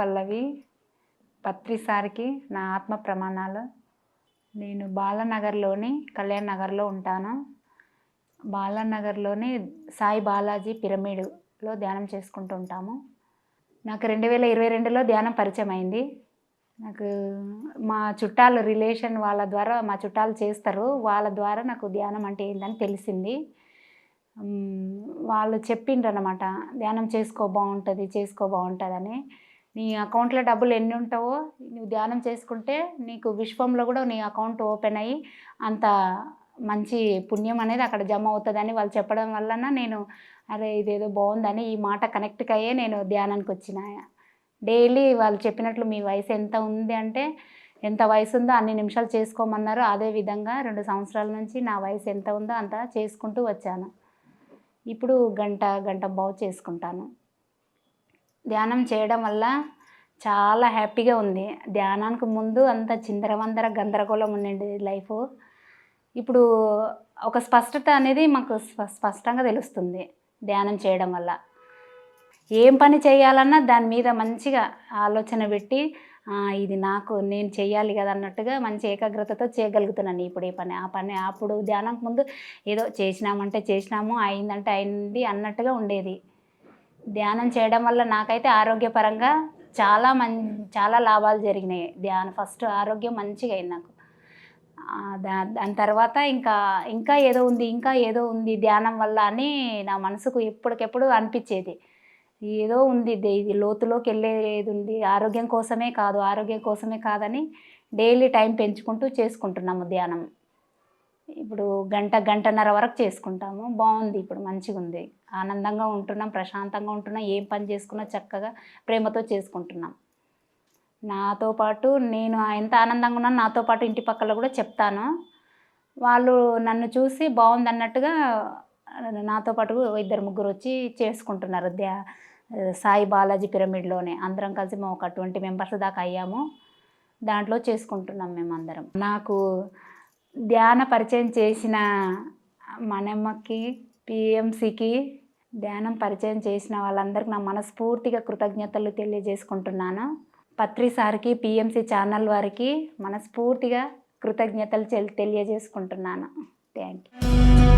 పల్లవి పత్రిసారికి నా ఆత్మ ప్రమాణాలు. నేను బాలానగర్లోని కళ్యాణ్ నగర్లో ఉంటాను. బాలానగర్లోని సాయి బాలాజీ పిరమిడ్లో ధ్యానం చేసుకుంటూ ఉంటాము. నాకు రెండు వేల ఇరవై రెండులో ధ్యానం పరిచయం అయింది నాకు మా చుట్టాలు రిలేషన్ వాళ్ళ ద్వారా మా చుట్టాలు చేస్తారు. వాళ్ళ ద్వారా నాకు ధ్యానం అంటే ఏందని తెలిసింది. వాళ్ళు చెప్పిండ్రు అనమాట ధ్యానం చేసుకో బాగుంటుంది చేసుకో బాగుంటుందని. నీ అకౌంట్లో డబ్బులు ఎన్ని ఉంటావో నువ్వు ధ్యానం చేసుకుంటే నీకు విశ్వంలో కూడా నీ అకౌంట్ ఓపెన్ అయ్యి అంత మంచి పుణ్యం అనేది అక్కడ జమ అవుతుందని వాళ్ళు చెప్పడం వలన నేను అరే ఇదేదో బాగుందని ఈ మాట కనెక్ట్కి అయ్యే నేను ధ్యానానికి వచ్చిన. డైలీ వాళ్ళు చెప్పినట్లు మీ వయసు ఎంత ఉంది అంటే ఎంత వయసు ఉందో అన్ని నిమిషాలు చేసుకోమన్నారు. అదే విధంగా రెండు సంవత్సరాల నుంచి నా వయసు ఎంత ఉందో అంత చేసుకుంటూ వచ్చాను. ఇప్పుడు గంట గంట బాగు చేసుకుంటాను. ధ్యానం చేయడం వల్ల చాలా హ్యాపీగా ఉంది. ధ్యానానికి ముందు అంత చిందరవందర గందరగోళం ఉండండి లైఫ్. ఇప్పుడు ఒక స్పష్టత అనేది మాకు స్పష్టంగా తెలుస్తుంది ధ్యానం చేయడం వల్ల. ఏం పని చేయాలన్నా దాని మీద మంచిగా ఆలోచన పెట్టి ఇది నాకు నేను చేయాలి కదా అన్నట్టుగా మంచి ఏకాగ్రతతో చేయగలుగుతున్నాను ఇప్పుడు ఈ పని ఆ పని అప్పుడు ధ్యానం ముందు ఏదో చేసినామంటే చేసినాము అయిందంటే అయింది అన్నట్టుగా ఉండేది. ధ్యానం చేయడం వల్ల నాకైతే ఆరోగ్యపరంగా చాలా మం చాలా లాభాలు జరిగినాయి. ధ్యానం ఫస్ట్ ఆరోగ్యం మంచిగా అయింది నాకు. దా దాని తర్వాత ఇంకా ఇంకా ఏదో ఉంది ఇంకా ఏదో ఉంది ధ్యానం వల్ల అని నా మనసుకు ఎప్పటికెప్పుడు అనిపించేది. ఏదో ఉంది ఇది లోతులోకి వెళ్ళేది ఉంది. ఆరోగ్యం కోసమే కాదు ఆరోగ్యం కోసమే కాదని డైలీ టైం పెంచుకుంటూ చేసుకుంటున్నాము ధ్యానం. ఇప్పుడు గంట గంటన్నర వరకు చేసుకుంటాము. బాగుంది. ఇప్పుడు మంచిగా ఉంది ఆనందంగా ఉంటున్నాం ప్రశాంతంగా ఉంటున్నాం. ఏం పని చేసుకున్నా చక్కగా ప్రేమతో చేసుకుంటున్నాం. నాతో పాటు నేను ఎంత ఆనందంగా ఉన్నాను నాతో పాటు ఇంటి పక్కల కూడా చెప్తాను. వాళ్ళు నన్ను చూసి బాగుంది అన్నట్టుగా నాతో పాటు ఇద్దరు ముగ్గురు వచ్చి చేసుకుంటున్నారు. ధ్యా సాయి బాలాజీ పిరమిడ్లోనే. అందరం కలిసి మేము ఒక ట్వంటీ మెంబర్స్ దాకా అయ్యాము. దాంట్లో చేసుకుంటున్నాం మేము అందరం నాకు ధ్యాన పరిచయం చేసిన మనమ్మకి పిఎంసికి ధ్యానం పరిచయం చేసిన వాళ్ళందరికీ నా మనస్ఫూర్తిగా కృతజ్ఞతలు తెలియజేసుకుంటున్నాను. పత్రి సార్కి పిఎంసి ఛానల్ వారికి మనస్ఫూర్తిగా కృతజ్ఞతలు తెలియజేసుకుంటున్నాను. Thank you.